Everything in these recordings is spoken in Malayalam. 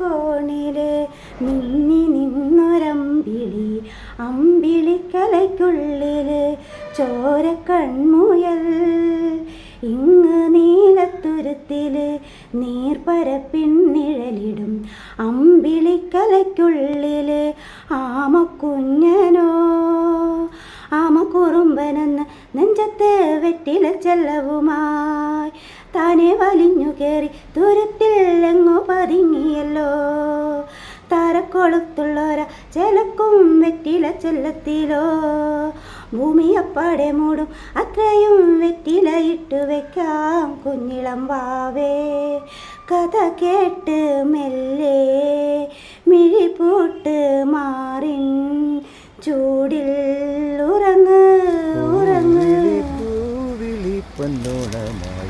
കോണിൽ മിന്നി നിന്നൊരമ്പിളി അമ്പിളിക്കലയ്ക്കുള്ളിൽ ചോര കൺമുയൽ ഇങ്ങ് നീലത്തുരുത്തിൽ നിഴലിടും. അമ്പിളിക്കലയ്ക്കുള്ളിൽ ആമക്കുഞ്ഞനോ. ആമക്കുറുമ്പനെന്ന് നെഞ്ചത്തെ വെറ്റില ചെല്ലവുമായി. താനെ വലിഞ്ഞു കയറി ദൂരത്തിൽ എങ്ങോ പതുങ്ങിയല്ലോ. താരക്കൊളുത്തുള്ളോര ചെലക്കും വെറ്റില ചെല്ലത്തിലോ. ഭൂമി അപ്പാടെ മൂടും അത്രയും വെറ്റില ഇട്ടു വെക്കാം കുഞ്ഞിളം വാവേ. കഥ കേട്ട് മെല്ലെ മിഴിപൂട്ട് മാറിൻ ചൂടിൽ ഉറങ്ങ് ഉറങ്ങ്. പൂവിളി പൊന്നോണമായി.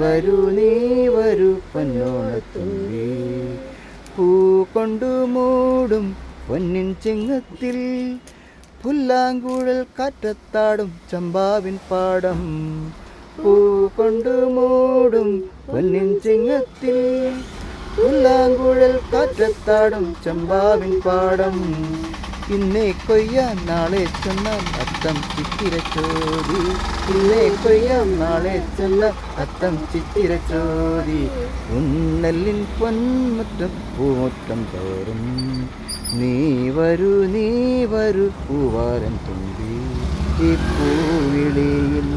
വരൂ നീ വരൂ പൊന്നോണത്തുമ്പി പൂ കൊണ്ടു മൂടും പൊന്നിൻ ചിങ്ങത്തിൽ പുല്ലാങ്കുഴൽ കാറ്റത്താടും ചമ്പാവിൻ പാടം. പൂ കൊണ്ടു മൂടും പൊന്നിൻ ചിങ്ങത്തിൽ പുല്ലാങ്കുഴൽ കാറ്റത്താടും ചമ്പാവിൻ പാടം. ഇന്നേ കൊയ്യാം നാളെ ചെന്നാൽ അത്തം ചിത്തിരച്ചോതി. ഇന്നേ കൊയ്യാം നാളെ ചെന്നാൽ അത്തം ചിത്തിരച്ചോതി. ഉന്നല്ലിൻ പൊന്മുറ്റം പൂമുറ്റം തോറും നീ വരൂ നീ വരൂ പൂവാരൻ തുമ്പി. ഈ പൂവിളിയിൽ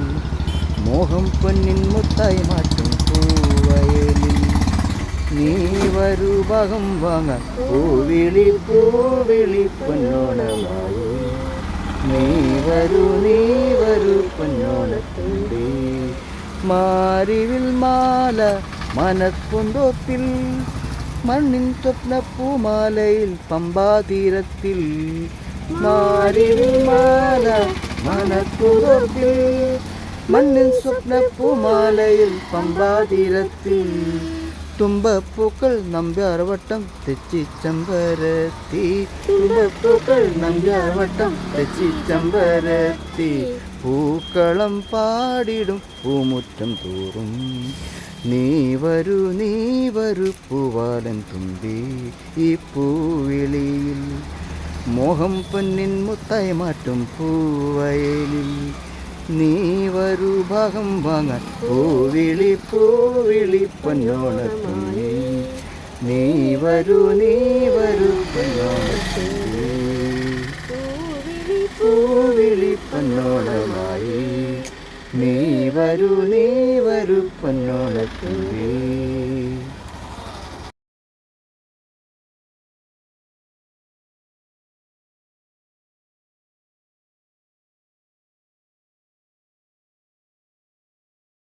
മോഹം പൊന്നിൻ മുത്തായി മാറ്റും പൂവയലിൽ. നീ വരൂ ഭാഗം വാങ്ങാൻ പൂവിളി പൂവിളി പൊന്നോണമായി. നീ വരൂ നീ വരൂ പൊന്നോണത്തുണ്ടി മാരിവിൽ മാല മനപ്പുന്തോപ്പിൽ മണ്ണിൻ സ്വപ്ന പൂമാലയിൽ പമ്പാതീരത്തിൽ മാരിവിൽ മാല മനപ്പുന്തോപ്പിൽ മണ്ണിൻ സ്വപ്ന പൂമാലയിൽ പമ്പാതീരത്തിൽ തുമ്പപ്പൂക്കൾ നമ്പ്യാർവട്ടം തെച്ചി ചമ്പരത്തി. തുമ്പപ്പൂക്കൾ നമ്പ്യാർവട്ടം തെച്ചി ചമ്പരത്തി. പൂക്കളം പാടിടും പൂമുറ്റം തോറും. നീ വരൂ നീ വരൂ പൂവാലൻ തുമ്പി ഈ പൂവിളിയിൽ. മോഹം പൊന്നിൻ മുത്തായി മാറ്റും പൂവയലിൽ. നീ വരൂ ഭാഗം വാങ്ങാൻ പൂവിളി പൂവിളി പൊന്നോണത്തുള്ളി നീ വരൂ നീ വരൂ പൊന്നോണത്തുള്ളി പൂവിളി പൊന്നോണമായി. നീ വരൂ നീ വരൂ പൊന്നോണത്തുള്ളി